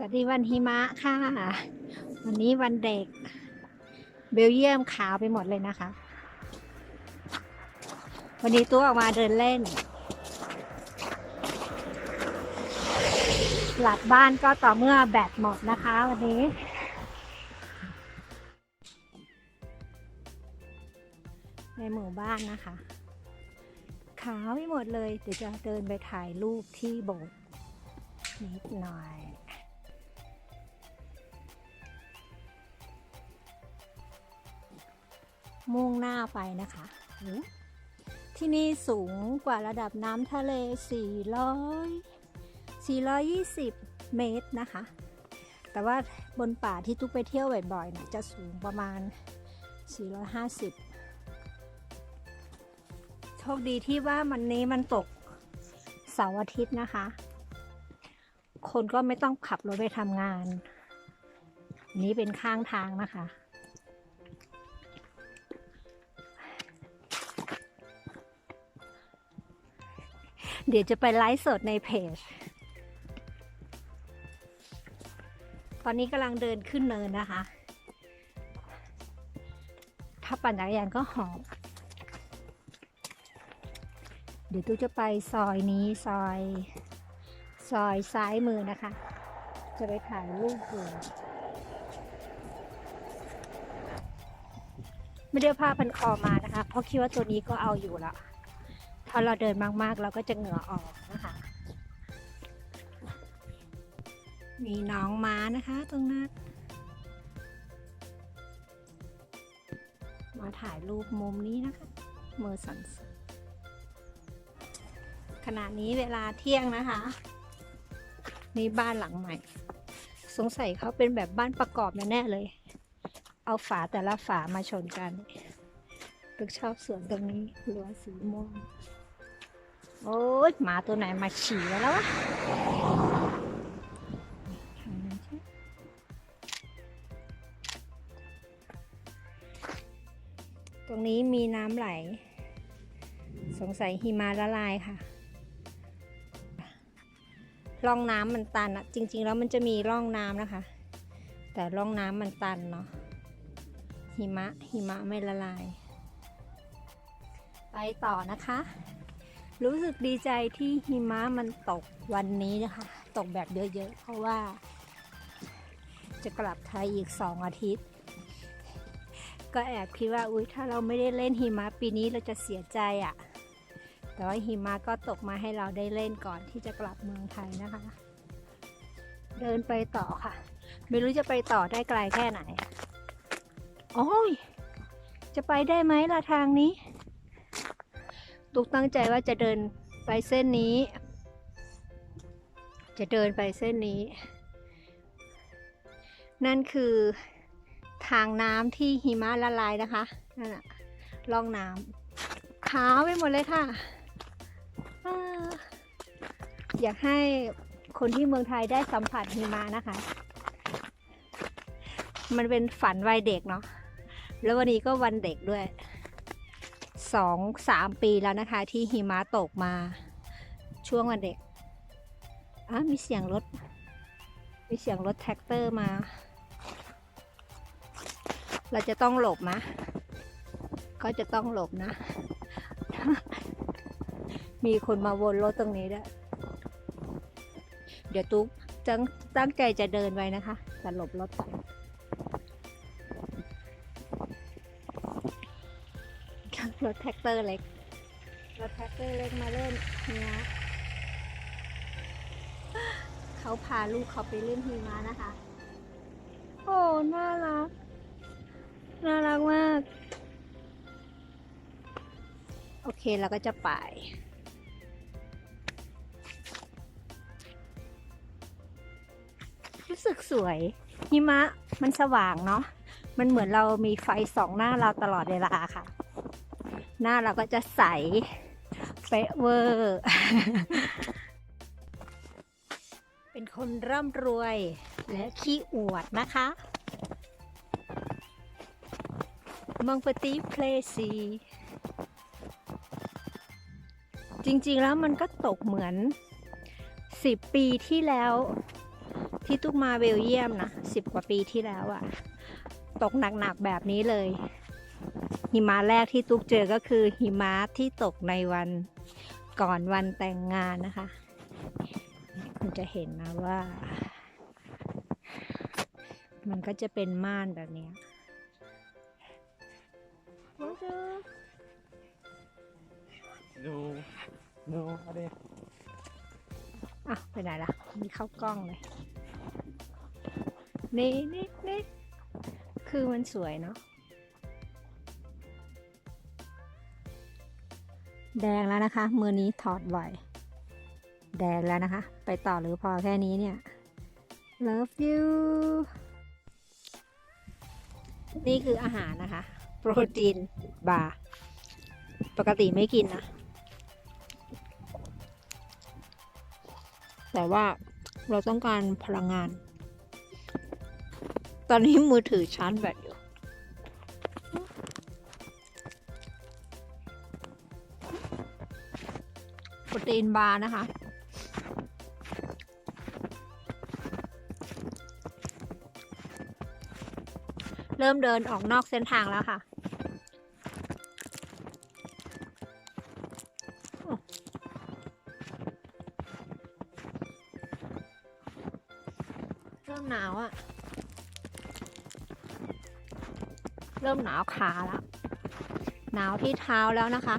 สวัสดีวันหิมะค่ะ วันนี้วันเด็ก เบลเยียมขาวไปหมดเลยนะคะ วันนี้ตัวออกมาเดินเล่น หลับบ้านก็ต่อเมื่อแบตหมดนะคะวันนี้ในหมู่บ้านนะคะ ขาวไปหมดเลย เดี๋ยวจะเดินไปถ่ายรูปที่โบสถ์นิดหน่อย มุ่งหน้าไปนะคะที่นี่สูงกว่าระดับน้ำทะเล 400 420 เมตรนะคะ แต่ว่าบนป่าที่ตุ๊กไปเที่ยวบ่อยๆนะจะสูงประมาณ 450 โชคดีที่ว่ามันนี้มันตกเสาร์อาทิตย์นะคะ คนก็ไม่ต้องขับรถไปทำงาน นี้เป็นข้างทางนะคะ เดี๋ยวจะไปไลฟ์สดในเพจ ตอนนี้กำลังเดินขึ้นเนินนะคะ ถ้าปั่นจักรยานก็หอบเดี๋ยวตู้จะไปซอยนี้ซอย ซอยซ้ายมือนะคะ จะไปถ่ายรูปดูไม่ได้เอาผ้าพันคอมานะคะ เพราะคิดว่าตัวนี้ก็เอาอยู่และ ถ้าเราเดินมากๆ เราก็จะเหงื่อออกนะคะ มีน้องม้านะคะตรงนั้น มาถ่ายรูปมุมนี้นะคะเมอร์สันส์ขณะนี้เวลาเที่ยงนะคะ นี่บ้านหลังใหม่ สงสัยเขาเป็นแบบบ้านประกอบแน่เลย เอาฝาแต่ละฝามาชนกันตึกชอบสวนตรงนี้รั้วสีม่วง โอ๊ยหมาตัวไหนมาฉี่แล้ววะตรงนี้มีน้ำไหล สงสัยหิมาละลายค่ะร่องน้ำมันตันอะจริง ๆ แล้วมันจะมีร่องน้ำนะคะ แต่ร่องน้ำมันตันเนาะหิมะหิมะไม่ละลาย ไปต่อนะคะ รู้สึกดีใจที่หิมะมันตกวันนี้นะคะ ตกแบบเยอะๆ เพราะว่า จะกลับไทยอีกสองอาทิตย์ ก็แอบคิดว่าอุ้ยถ้าเราไม่ได้เล่นหิมะปีนี้เราจะเสียใจอะ่ะ แต่ว่าหิมะก็ตกมาให้เราได้เล่นก่อนที่จะกลับเมืองไทยนะคะ เดินไปต่อค่ะ ไม่รู้จะไปต่อได้ไกลแค่ไหน โอ้ย จะไปได้ไหมล่ะทางนี้ ตุกตั้งใจว่าจะเดินไปเส้นนี้ จะเดินไปเส้นนี้ นั่นคือทางน้ำที่หิมะละลายนะคะนั่นอะล่องน้ำขาวไปหมดเลยค่ะออยากให้คนที่เมืองไทยได้สัมผัสหิมะนะคะ มันเป็นฝันวัยเด็กเนาะแล้ววันนี้ก็วันเด็กด้วย สองสามปีแล้วนะคะ ที่หิมะตกมาช่วงวันเด็กอะมีเสียงรถ มีเสียงรถแท็กเตอร์มา เราจะต้องหลบมะ ก็จะต้องหลบนะ มีคนมาวนรถตรงนี้ด้วย เดี๋ยวตุ๊กตั้งตั้งใจจะเดินไว้นะคะแต่หลบรถ รถแท็กเตอร์เล็ก รถแท็กเตอร์เล็กมาเล่นหิมะเขาพาลูกเขาไปเล่นหิมะนะคะ โอ้ น่ารัก น่ารักมาก โอเคเราก็จะไปรู้สึกสวยหิมะมันสว่างเนาะมันเหมือนเรามีไฟสองหน้าเราตลอดเวลาค่ะ หน้าเราก็จะใสเป๊ะเวอร์ เป็นคนร่ำรวยและขี้อวดนะคะมังปตีเพลซีจริงๆแล้วมันก็ตกเหมือน 10 ปีที่แล้วที่ตุ๊กมาเบลเยียมนะสิบกว่าปีที่แล้วอะตกหนักๆแบบนี้เลย หิมะแรกที่ตุ๊กเจอก็คือหิมะที่ตกในวันก่อนวันแต่งงานนะคะ คุณจะเห็นนะว่า มันก็จะเป็นม่านแบบเนี้ยดูดูเอาดิอะไปไหนล่ะ มีเข้ากล้องเลย นี่นี่นี่คือมันสวยเนาะ แดงแล้วนะคะ มือนี้ถอดไหวแดงแล้วนะคะ ไปต่อหรือพอแค่นี้เนี่ย love you นี่คืออาหารนะคะ โปรตีนบาร์ปกติไม่กินนะ แต่ว่าเราต้องการพลังงาน ตอนนี้มือถือชาร์จแบตอยู่ ตีนบาร์นะคะเริ่มเดินออกนอกเส้นทางแล้วค่ะ เริ่มหนาวอะเริ่มหนาวขาแล้ว หนาวที่เท้าแล้วนะคะ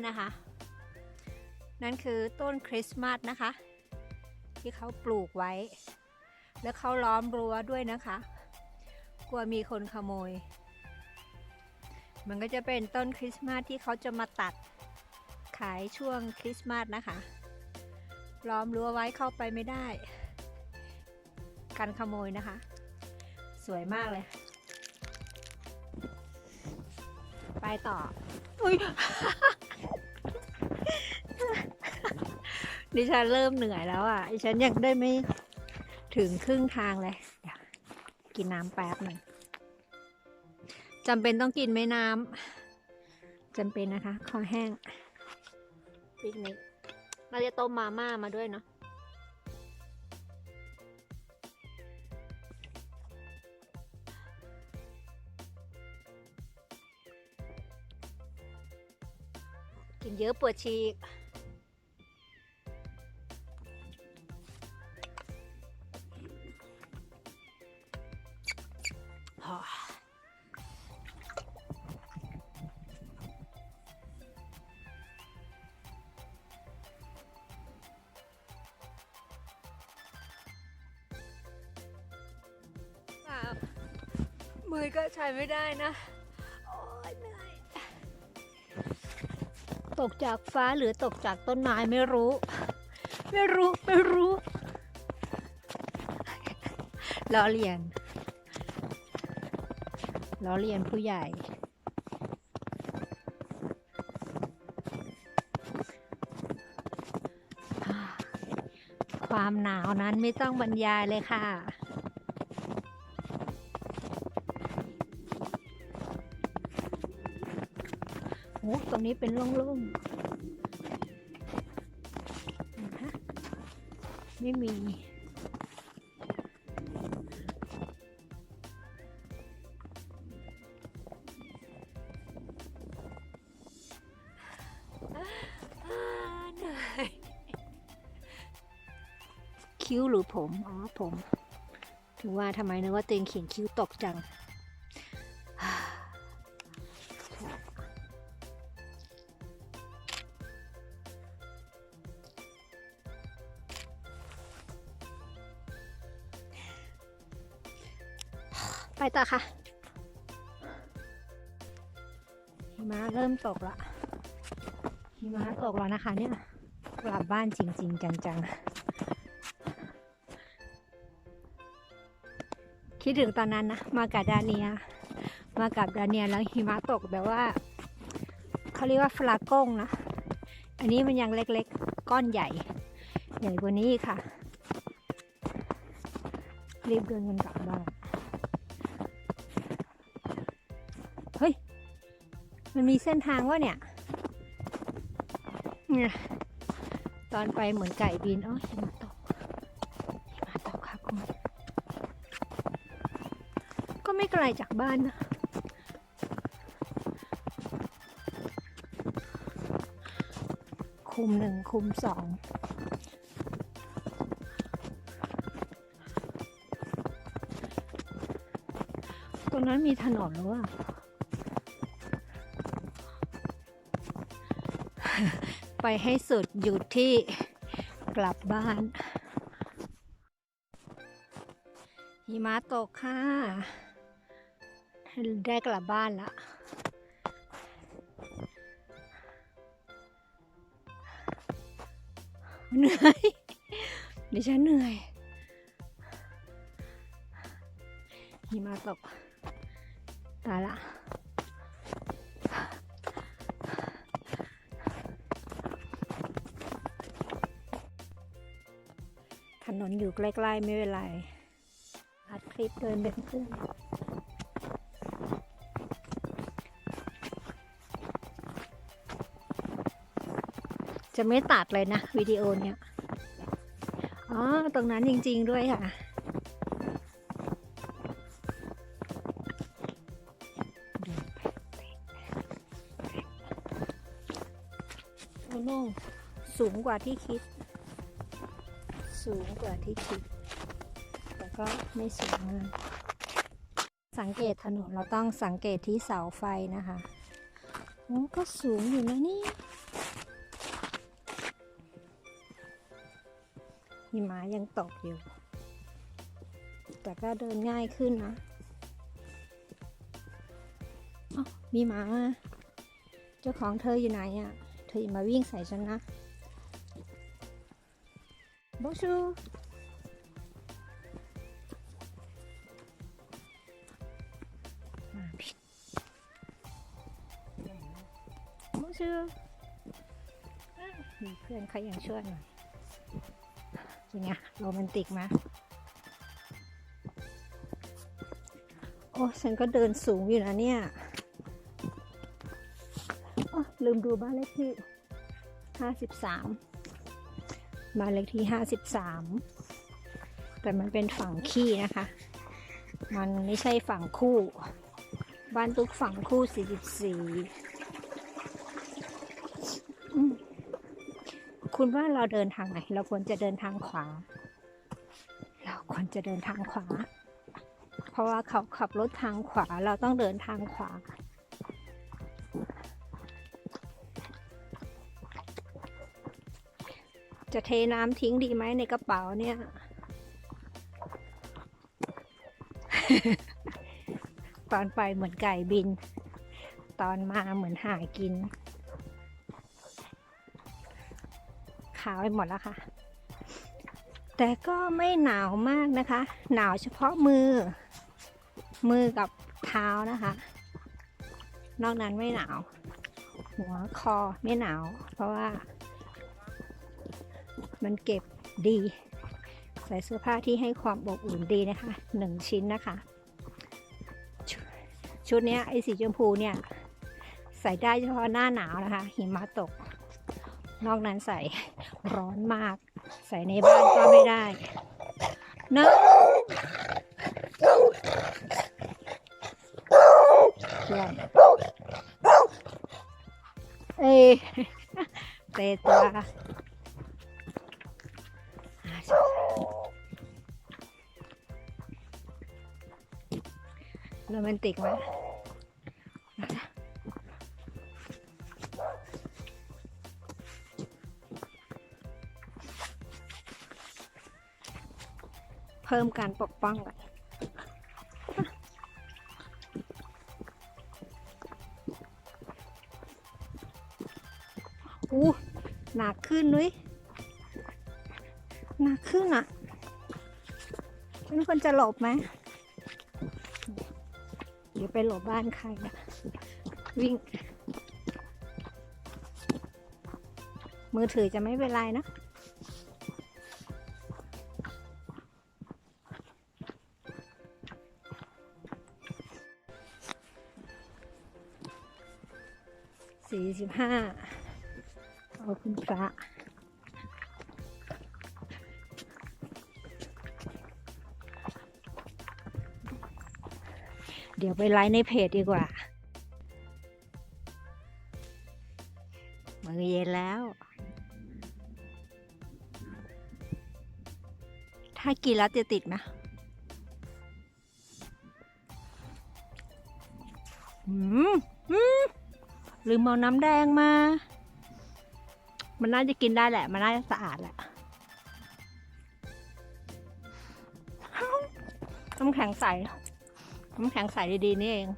นั่นนะคะ นั่นคือต้นคริสต์มาสนะคะ ที่เขาปลูกไว้ แล้วเขาล้อมรั้วด้วยนะคะ กลัวมีคนขโมย มันก็จะเป็นต้นคริสต์มาสที่เขาจะมาตัดขายช่วงคริสต์มาสนะคะ ล้อมรั้วไว้เข้าไปไม่ได้กันขโมยนะคะ สวยมากเลย ไปต่อ อุ้ย ดิฉันเริ่มเหนื่อยแล้วอะดิฉันยังได้ไม่ถึงครึ่งทางเลยเดี๋ยวกินน้ำแป๊บหนึ่งจำเป็นต้องกินไหมน้ำจำเป็นนะคะ คอแห้งปิกนิกเราจะต้มมาม่ามาด้วยเนาะกินเยอะปวดฉีก มือก็ใช้ไม่ได้นะ โอ้ยเหนื่อย ตกจากฟ้าหรือตกจากต้นไม้ไม่รู้ ไม่รู้ ไม่รู้ล้อเลียน ล้อเลียนผู้ใหญ่ ความหนาวนั้นไม่ต้องบรรยายเลยค่ะ โอ้ตรงนี้เป็นโล่งๆ ไม่มี ผม ถึงว่าทำไมนึกว่าตัวเองเขียนคิ้วตกจัง ไปต่อค่ะหิมะเริ่มตกละหิมะตกแล้วนะคะเนี่ยกลับบ้านจริง ๆ จังๆ คิดถึงตอนนั้นนะ มากับดาเนีย มากับดาเนียแล้วหิมะตกแบบว่าเขาเรียกว่าฟลาก้งนะ อันนี้มันยังเล็กๆ ก้อนใหญ่ ใหญ่กว่านี้ค่ะ รีบเดินกันกลับบ้านเฮ้ย มันมีเส้นทางว่าเนี่ยเเนี่ย ตอนไปเหมือนไก่บินอ๋อหิมะตก ไม่ไกลจากบ้านนะ คุมหนึ่งคุมสองตรงนั้นมีถนนหรือว่าไปให้สุดอยู่ที่กลับบ้านหิมะตกค่ะ ได้กลับบ้านละเหนื่อยดิฉันเหนื่อยหิมะตกตายละถนนอยู่ใกล้ๆไม่เป็นไรอัดคลิปเดินเป็นเพื่อน จะไม่ตัดเลยนะวิดีโอเนี้ยอ๋อ ตรงนั้นจริง ๆ ด้วยค่ะโอ้โนสูงกว่าที่คิด สูงกว่าที่คิด แต่ก็ไม่สูงมากสังเกตถนนเราต้องสังเกตที่เสาไฟนะคะโอ้ก็สูงอยู่นะนี่ หิมะยังตกอยู่ แต่ก็เดินง่ายขึ้นนะอ้าวมีหมา เจ้าของเธออยู่ไหนอะ่ะ เธอมาวิ่งใส่ฉันนะโบชูมาผิดโบชูมีเพื่อนเขายังช่วยหน่อย เป็นไงโรแมนติกไหมโอ้ฉันก็เดินสูงอยู่นะเนี่ยลืมดูบ้านเลขที่ 53 บ้านเลขที่ 53 แต่มันเป็นฝั่งขี้นะคะ มันไม่ใช่ฝั่งคู่ บ้านตุกฝั่งคู่ 44อืม คุณว่าเราเดินทางไหน เราควรจะเดินทางขวา เราควรจะเดินทางขวา เพราะว่าเขาขับรถทางขวา เราต้องเดินทางขวา จะเทน้ำทิ้งดีไหมในกระเป๋าเนี่ย ตอนไปเหมือนไก่บิน ตอนมาเหมือนหากิน ขาวไปหมดแล้วค่ะ แต่ก็ไม่หนาวมากนะคะ หนาวเฉพาะมือ มือกับเท้านะคะ นอกนั้นไม่หนาว หัวคอไม่หนาว เพราะว่า มันเก็บดี ใส่เสื้อผ้าที่ให้ความอบอุ่นดีนะคะหนึ่งชิ้นนะคะชุดชุดนี้ไอ้สีชมพูเนี่ย ใส่ได้เฉพาะหน้าหนาวนะคะ หิมะตก นอกนั้นใส่ร้อนมาก ใส่ในบ้านก็ไม่ได้เนะเอ้เตะตัวโรแมนติกไหม พิ่มการปกป้องกันอู้หนักขึ้นนุ้ยหนักขึ้นอะฉันควรจะหลบไหมเดี๋ยวไปหลบบ้านใครนะวิ่ง มือถือจะไม่เป็นไรนะ สิบห้าขอบคุณพระเดี๋ยวไปไลฟ์ในเพจดีกว่า มือเย็นแล้ว ถ้ากินแล้วจะติดไหมอืมอืม ลืมเอาน้ำแดงมา มันน่าจะกินได้แหละ มันน่าจะสะอาดแหละน้ำแข็งใสน้ำแข็งใสดีๆนี่เอง